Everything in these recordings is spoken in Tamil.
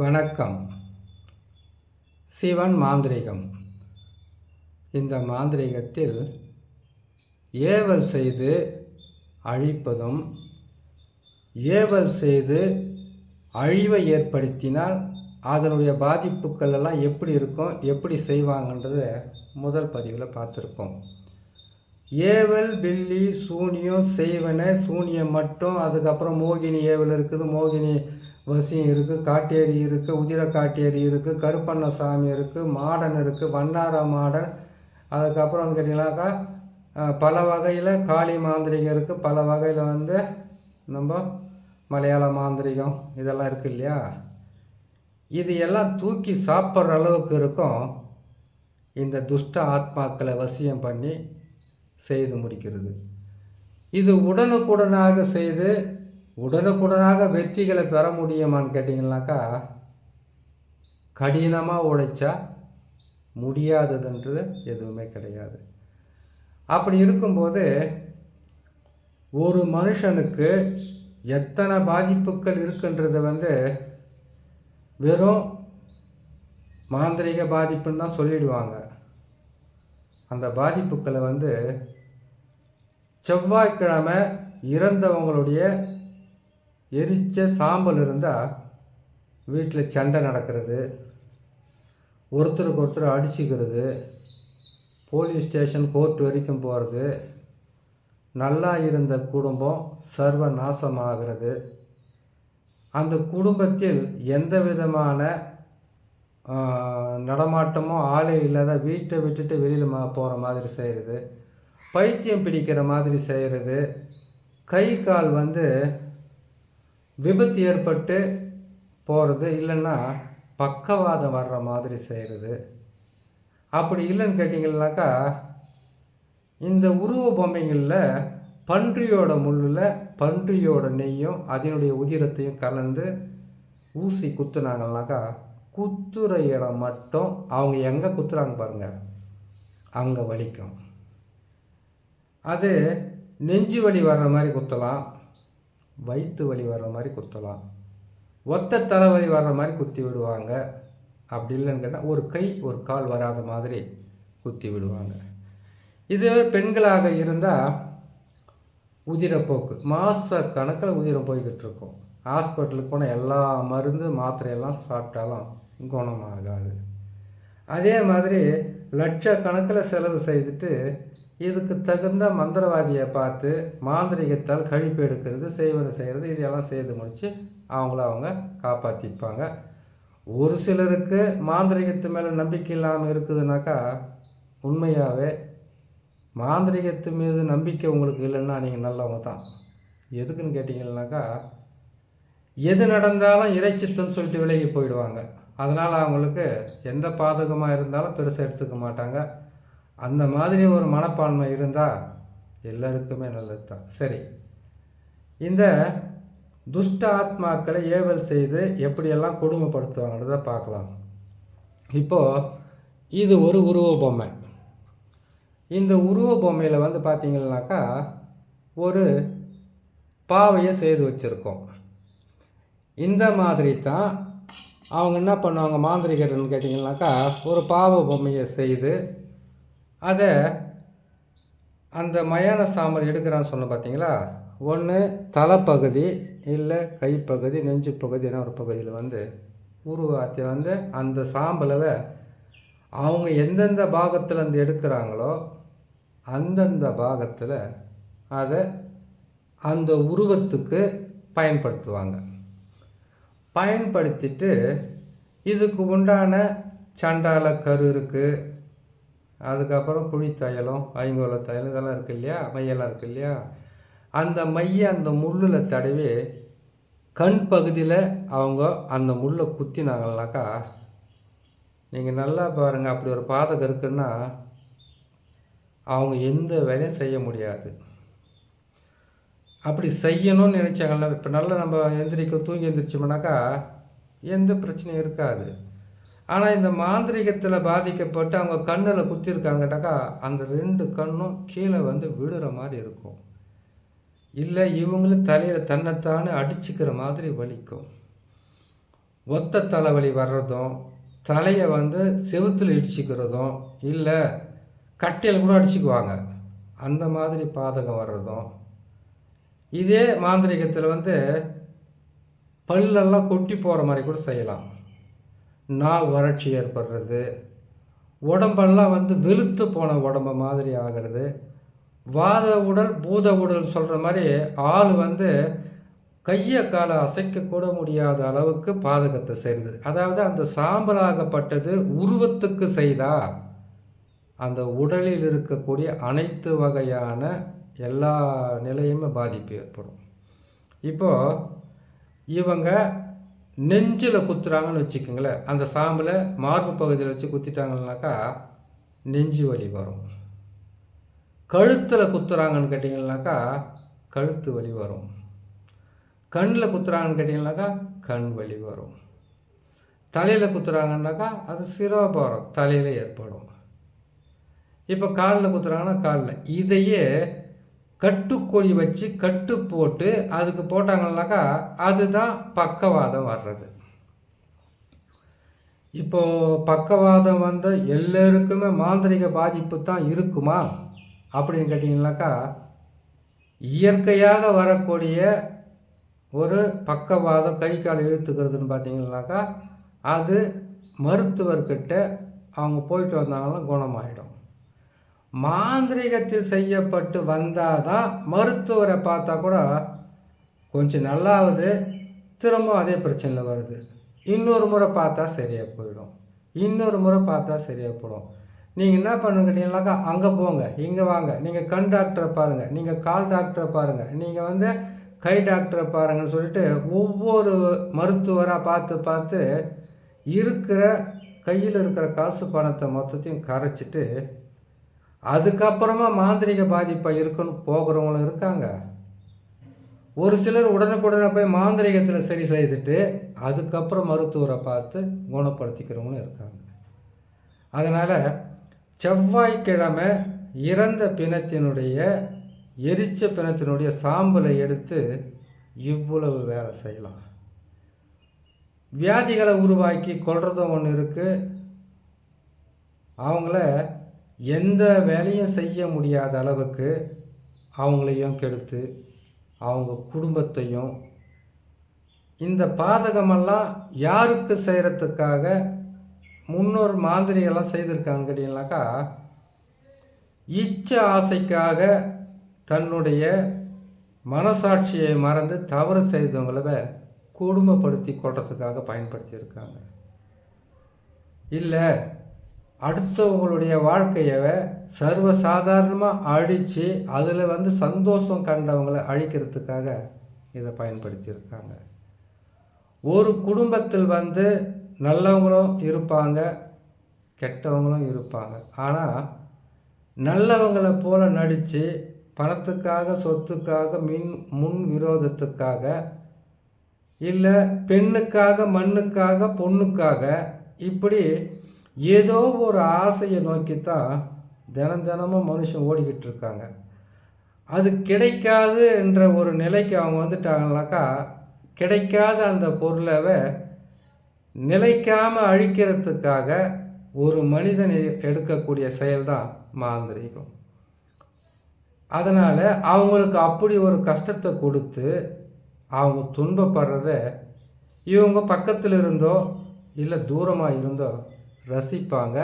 வணக்கம். சிவன் மாந்திரிகம். இந்த மாந்திரிகத்தில் ஏவல் செய்து அழிப்பதும் ஏவல் செய்து அழிவை ஏற்படுத்தினால் அதனுடைய பாதிப்புகள் எல்லாம் எப்படி இருக்கும் எப்படி செய்வாங்கன்றத முதல் பதிவில் பார்த்துருப்போம். ஏவல் பில்லி சூனியம் செய்வன சூனியம் மட்டும் அதுக்கப்புறம் மோகினி ஏவல் இருக்குது மோகினி வசியம் இருக்குது காட்டேரி இருக்குது உதிர காட்டேரி இருக்குது கருப்பண்ண சாமி இருக்குது மாடன் இருக்குது வண்ணார மாடன். அதுக்கப்புறம் வந்து கேட்டிங்கனாக்கா பல வகையில் காளி மாந்திரிகம் இருக்குது பல வகையில் வந்து நம்ம மலையாள மாந்திரிகம் இதெல்லாம் இருக்குது இல்லையா? இது எல்லாம் தூக்கி சாப்பிட்ற அளவுக்கு இருக்கும். இந்த துஷ்ட ஆத்மாக்களை வசியம் பண்ணி செய்து முடிக்கிறது. இது உடனுக்குடனாக செய்து உடனுக்குடனாக வெற்றிகளை பெற முடியுமான்னு கேட்டிங்கனாக்கா கடினமாக உழைச்சா முடியாததுன்றது எதுவுமே கிடையாது. அப்படி இருக்கும்போது ஒரு மனுஷனுக்கு எத்தனை பாதிப்புகள் இருக்குன்றது வந்து வெறும் மாந்திரிக பாதிப்புன்னு தான் சொல்லிடுவாங்க. அந்த பாதிப்புகளை வந்து செவ்வாய்க்கிழமை இறந்தவங்களுடைய எரிச்ச சாம்பல் இருந்தால் வீட்டில் சண்டை நடக்கிறது. ஒருத்தருக்கு ஒருத்தர் அடிச்சுக்கிறது. போலீஸ் ஸ்டேஷன் கோர்ட் வரைக்கும் போகிறது நல்லா இருந்த குடும்பம் சர்வ நாசமாகிறது அந்த குடும்பத்தில் எந்த விதமான நடமாட்டமோ ஆளே இல்லாத வீட்டை விட்டுட்டு வெளியில் மா போகிற மாதிரி செய்கிறது பைத்தியம் பிடிக்கிற மாதிரி செய்கிறது கை கால் வந்து விபத்து ஏற்பட்டு போகிறது இல்லைன்னா பக்கவாதம் வர்ற மாதிரி செய்கிறது அப்படி இல்லைன்னு கேட்டிங்கன்னாக்கா இந்த உருவ பொம்மைங்களில் பன்றியோட முள்ளில் பன்றியோட நெய்யும் அதனுடைய உதிரத்தையும் கலந்து ஊசி குத்துனாங்கனாக்கா குத்துற இடம் மட்டும் அவங்க எங்கே குத்துறாங்க பாருங்கள் அங்கே வலிக்கும். அது நெஞ்சு வலி வர்ற மாதிரி குத்தலாம். வயிற்று வலி வர்ற மாதிரி குத்தலாம். ஒத்த தலைவலி வர்ற மாதிரி குத்தி விடுவாங்க. அப்படி இல்லைன்னு கேட்டால் ஒரு கை ஒரு கால் வராத மாதிரி குத்தி விடுவாங்க. இது பெண்களாக இருந்தால் உதிரப்போக்கு. மாத கணக்கில் உதிரம் போய்கிட்டு இருக்கும். ஹாஸ்பிட்டலுக்கு போனால் எல்லா மருந்து மாத்திரையெல்லாம் சாப்பிட்டாலும் குணமாகாது. அதே மாதிரி லட்சக்கணக்கில் செலவு செய்துட்டு இதுக்கு தகுந்த மந்திரவாதியை பார்த்து மாந்திரிகத்தால் கழிப்பு எடுக்கிறது செய்வது செய்கிறது இதெல்லாம் செய்து முடித்து அவங்கள அவங்க காப்பாற்றிப்பாங்க ஒரு சிலருக்கு மாந்திரிகத்து மேலே நம்பிக்கை இல்லாமல் இருக்குதுனாக்கா உண்மையாகவே மாந்திரிகத்து மீது நம்பிக்கை உங்களுக்கு இல்லைன்னா நீங்கள் நல்லவங்க தான். எதுக்குன்னு கேட்டிங்கன்னாக்கா எது நடந்தாலும் இறைச்சித்தம் சொல்லிட்டு விலகி போயிடுவாங்க. அதனால் அவங்களுக்கு எந்த பாதகமாக இருந்தாலும் பெருசாக எடுத்துக்க மாட்டாங்க. அந்த மாதிரி ஒரு மனப்பான்மை இருந்தால் எல்லாருக்குமே நல்லது தான் சரி. இந்த துஷ்ட ஆத்மாக்களை ஏவல் செய்து எப்படியெல்லாம் கொடுமைப்படுத்துவாங்கன்றத பார்க்கலாம். இப்போது இது ஒரு உருவ பொம்மை. இந்த உருவ பொம்மையில் வந்து பார்த்திங்கனாக்கா ஒரு பாவையை செய்து வச்சுருக்கோம். இந்த மாதிரி தான் அவங்க என்ன பண்ணுவாங்க? மாந்திரிகர்னு கேட்டிங்கனாக்கா ஒரு பாவ பொம்மையை செய்து அதை அந்த மயான சாம்பல் எடுக்கிறான்னு சொன்ன பார்த்தீங்களா ஒன்று தலைப்பகுதி இல்லை கைப்பகுதி நெஞ்சு பகுதி என்ன ஒரு பகுதியில் வந்து உருவாத்தி வந்து அந்த சாம்பலை அவங்க எந்தெந்த பாகத்தில் இருந்து எடுக்கிறாங்களோ அந்தந்த பாகத்தில் அதை அந்த உருவத்துக்கு பயன்படுத்துவாங்க. பயன்படுத்திட்டு இதுக்கு உண்டான சண்டால கரு இருக்குது அதுக்கப்புறம் குழி தையலம் ஐங்கோல தையலம் இதெல்லாம் இருக்கு இல்லையா? மையெல்லாம் இருக்கு இல்லையா? அந்த மையை அந்த முள்ளில் தடவி கண் பகுதியில் அவங்க அந்த முள்ளை குத்தினாங்கனாக்கா நீங்கள் நல்லா பாருங்கள் அப்படி ஒரு பாதகம் இருக்குன்னா அவங்க எந்த வேலையும் செய்ய முடியாது. அப்படி செய்யணும்னு நினச்சாங்கல்ல இப்போ நல்லா நம்ம எந்திரிக்க தூங்கி எந்திரிச்சோம்னாக்கா எந்த பிரச்சனையும் இருக்காது. ஆனால் இந்த மாந்திரிகத்தில் பாதிக்கப்பட்டு அவங்க கண்ணில் குத்திருக்காங்கட்டாக்கா அந்த ரெண்டு கண்ணும் கீழே வந்து விடுற மாதிரி இருக்கும். இல்லை இவங்களும் தலையில் தன்னைத்தானே அடிச்சுக்கிற மாதிரி வலிக்கும். ஒத்த தலைவலி வர்றதும் தலையை வந்து செவுத்தில் இடிச்சுக்கிறதும் இல்லை கட்டையில் கூட அடிச்சுக்குவாங்க. அந்த மாதிரி பாதகம் வர்றதும் இதே மாந்திரிகத்தில் வந்து பல்லெல்லாம் கொட்டி போகிற மாதிரி கூட செய்யலாம். நா வறட்சி ஏற்படுறது உடம்பெல்லாம் வந்து வெளுத்து போன உடம்பு மாதிரி ஆகிறது வாத உடல் பூத உடல் சொல்கிற மாதிரி ஆள் வந்து கையை காலை அசைக்கக்கூட முடியாத அளவுக்கு பாதகத்தை செய்கிறது அதாவது அந்த சாம்பலாகப்பட்டது உருவத்துக்கு செய்தா அந்த உடலில் இருக்கக்கூடிய அனைத்து வகையான எல்லா நிலையுமே பாதிப்பு ஏற்படும். இப்போது இவங்க நெஞ்சில் குத்துறாங்கன்னு வச்சுக்கோங்களேன். அந்த சாம்பலை மார்பு பகுதியில் வச்சு குத்திட்டாங்கன்னாக்கா நெஞ்சு வலி வரும். கழுத்தில் குத்துறாங்கன்னு கேட்டிங்கன்னாக்கா கழுத்து வலி வரும். கண்ணில் குத்துறாங்கன்னு கேட்டிங்கனாக்கா கண் வலி வரும். தலையில் குத்துறாங்கன்னாக்கா அது சிரோபாரம் தலையில் ஏற்படும். இப்போ காலில் குத்துறாங்கன்னா காலில். இதையே கட்டுக்கொடி வச்சு கட்டு போட்டு அதுக்கு போட்டாங்கன்னாக்கா அதுதான் பக்கவாதம் வர்றது. இப்போது பக்கவாதம் வந்த எல்லோருக்குமே மாந்திரிக பாதிப்பு தான் இருக்குமா? அப்படின்னு கேட்டிங்கனாக்கா இயற்கையாக வரக்கூடிய ஒரு பக்கவாதம் கை கால் இழுத்துக்கிறதுன்னு பார்த்தீங்கன்னாக்கா அது மருத்துவர்கிட்ட அவங்க போயிட்டு வந்தாங்கன்னா குணமாயிடும். மாந்திரிகத்தில் செய்யப்பட்டு வந்தால் தான் மருத்துவரை பார்த்தா கூட கொஞ்சம் நல்லாவது திரும்ப அதே பிரச்சனையில் வருது. இன்னொரு முறை பார்த்தா சரியாக போயிடும். இன்னொரு முறை பார்த்தா சரியாக போயிடும். நீங்கள் என்ன பண்ணுங்கட்டீங்கன்னாக்கா அங்கே போங்க இங்கே வாங்க. நீங்கள் கண் டாக்டரை பாருங்கள் நீங்கள் கால் டாக்டரை பாருங்கள் நீங்கள் வந்து கை டாக்டரை பாருங்கன்னு சொல்லிட்டு ஒவ்வொரு மருத்துவராக பார்த்து பார்த்து இருக்கிற கையில் இருக்கிற காசு பணத்தை மொத்தத்தையும் கரைச்சிட்டு அதுக்கப்புறமா மாந்திரிக பாதிப்பாக இருக்குன்னு போகிறவங்களும் இருக்காங்க. ஒரு சிலர் உடனுக்குடனே போய் மாந்திரிகத்தில் சரி செய்துட்டு அதுக்கப்புறம் மருத்துவரை பார்த்து குணப்படுத்திக்கிறவங்களும் இருக்காங்க. அதனால் செவ்வாய்க்கிழமை இறந்த பிணத்தினுடைய எரிச்ச பிணத்தினுடைய சாம்பலை எடுத்து இவ்வளவு வேலை செய்யலாம். வியாதிகளை உருவாக்கி கொள்றதும் ஒன்று இருக்குது அவங்கள எந்த வேலையும் செய்ய முடியாத அளவுக்கு அவங்களையும் கெடுத்து அவங்க குடும்பத்தையும் இந்த பாதகமெல்லாம் யாருக்கு செய்கிறதுக்காக முன்னோர் மாந்திரியெல்லாம் செய்திருக்காங்க கேட்டீங்கன்னாக்கா இச்ச ஆசைக்காக தன்னுடைய மனசாட்சியை மறந்து தவறு செய்தவங்கள குடும்பப்படுத்தி கொள்றதுக்காக பயன்படுத்தியிருக்காங்க. இல்லை அடுத்தவங்களுடைய வாழ்க்கையை சர்வசாதாரணமாக அழித்து அதில் வந்து சந்தோஷம் கண்டவங்களை அழிக்கிறதுக்காக இதை பயன்படுத்தியிருக்காங்க. ஒரு குடும்பத்தில் வந்து நல்லவங்களும் இருப்பாங்க கெட்டவங்களும் இருப்பாங்க. ஆனால் நல்லவங்களை போல நடித்து பணத்துக்காக சொத்துக்காக மின் முன் விரோதத்துக்காக இல்லை பெண்ணுக்காக மண்ணுக்காக பொண்ணுக்காக இப்படி ஏதோ ஒரு ஆசையை நோக்கித்தான் தினம் தினமும் மனுஷன் ஓடிக்கிட்டு இருக்காங்க அது கிடைக்காது என்ற ஒரு நிலைக்கு அவங்க வந்துட்டாங்கனாக்கா கிடைக்காத அந்த பொருளவை நிலைக்காமல் அழிக்கிறதுக்காக ஒரு மனிதன் எடுக்கக்கூடிய செயல்தான் மாந்திரிகம். அதனால் அவங்களுக்கு அப்படி ஒரு கஷ்டத்தை கொடுத்து அவங்க துன்பப்படுறத இவங்க பக்கத்தில் இருந்தோ இல்லை தூரமாக இருந்தோ ரசிப்பாங்க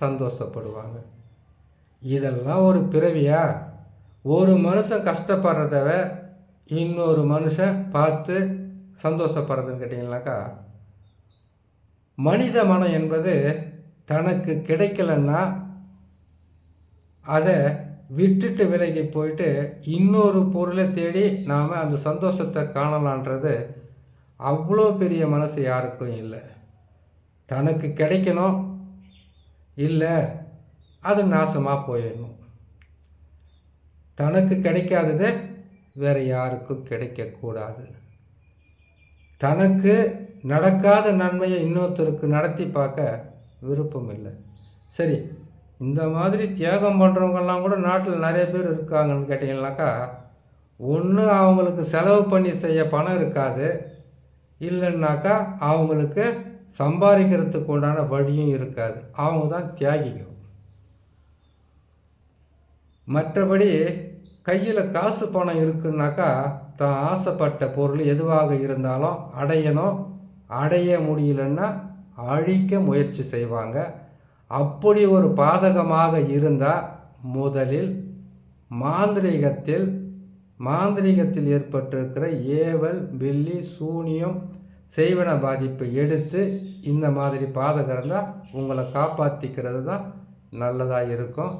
சந்தோஷப்படுவாங்க. இதெல்லாம் ஒரு பிறவியா? ஒரு மனுஷன் கஷ்டப்படுறதவ இன்னொரு மனுஷன் பார்த்து சந்தோஷப்படுறதுன்னு கேட்டிங்கனாக்கா மனித மனம் என்பது தனக்கு கிடைக்கலன்னா அதை விட்டுட்டு விலகி போயிட்டு இன்னொரு பொருளை தேடி நாம் அந்த சந்தோஷத்தை காணலான்றது அவ்வளோ பெரிய மனசு யாருக்கும் இல்லை. தனக்கு கிடைக்கணும். இல்லை அது நாசமாக போயிடணும். தனக்கு கிடைக்காதது வேறு யாருக்கும் கிடைக்கக்கூடாது தனக்கு நடக்காத நன்மையை இன்னொருத்தருக்கு நடத்தி பார்க்க விருப்பம் இல்லை. சரி இந்த மாதிரி தியாகம் பண்ணுறவங்கெல்லாம் கூட நாட்டில் நிறைய பேர் இருக்காங்கன்னு கேட்டிங்கனாக்கா ஒன்று அவங்களுக்கு செலவு பண்ணி செய்ய பணம் இருக்காது. இல்லைன்னாக்கா அவங்களுக்கு சம்பாதிக்கிறதுக்கு உண்டான வழியும் இருக்காது. அவங்க தான் தியாகிங்க மற்றபடி கையில் காசு பணம் இருக்குன்னாக்கா தான் ஆசைப்பட்ட பொருள் எதுவாக இருந்தாலும் அடையணும். அடைய முடியலன்னா அழிக்க முயற்சி செய்வாங்க. அப்படி ஒரு பாதகமாக இருந்தால் முதலில் மாந்திரீகத்தில் மாந்திரீகத்தில் ஏற்பட்டிருக்கிற ஏவல் வெள்ளி சூனியம் செய்வன பாதிப்பை எடுத்து இந்த மாதிரி பாதகம் இருந்தால் உங்களை காப்பாற்றிக்கிறது தான் நல்லதாக இருக்கும்.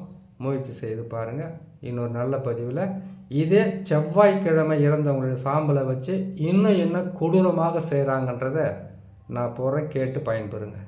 முயற்சி செய்து பாருங்கள் இன்னொரு நல்ல பதிவில் இதே செவ்வாய்க்கிழமை இறந்தவங்களுடைய சாம்பலை வச்சு இன்னும் என்ன கொடூரமாக செய்கிறாங்கன்றத நான் போகிறேன் கேட்டு பயன்பெறுங்க.